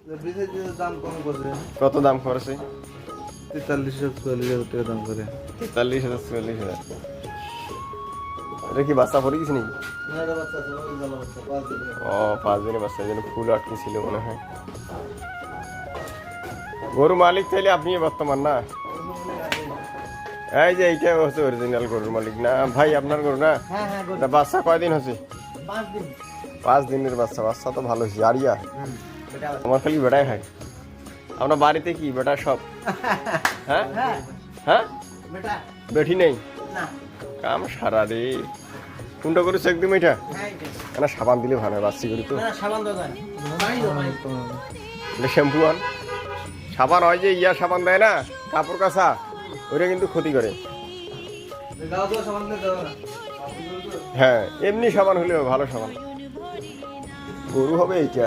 বিশেষ দাম কম করছে কত দাম খরচে তেতাল্লিশ চল্লিশ হাজার টাকা দাম করে তেতাল্লিশ হাজার চুয়াল্লিশ হাজার। এটা কি বাচ্চা পড়ে গেছে নাকি? ও পাঁচ দিনের বাচ্চা যেন ফুল আটকে ছিল মনে হয়। গরু মালিক চাইলে আপনি বর্তমান না? এই যে এইটা হচ্ছে অরিজিনাল গরুর মালিক না? ভাই আপনার গরু না? হ্যাঁ হ্যাঁ বাচ্চা কয়দিন হচ্ছে? পাঁচ পাঁচ দিনের বাচ্চা বাচ্চা তো ভালো হয়েছে। আরিয়া? আমার খালি বেটাই হয় আমরা বাড়িতে কি বেটা সব? হ্যাঁ? হ্যাঁ? বেটা। বেঠি নেই? না। কাম সারা রে কোনটা করেছে একদম এটা? না সাবান দিলে ভালো হয় বাচ্চি করি তো। শ্যাম্পু আন। সাবান হয় যে ইয়া সাবান দেয় না কাপড় কাচা ওইটা কিন্তু ক্ষতি করে। হ্যাঁ এমনি সাবান হলেও ভালো সাবান। গরু হবে এইটা।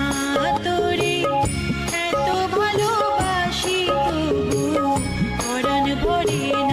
somebody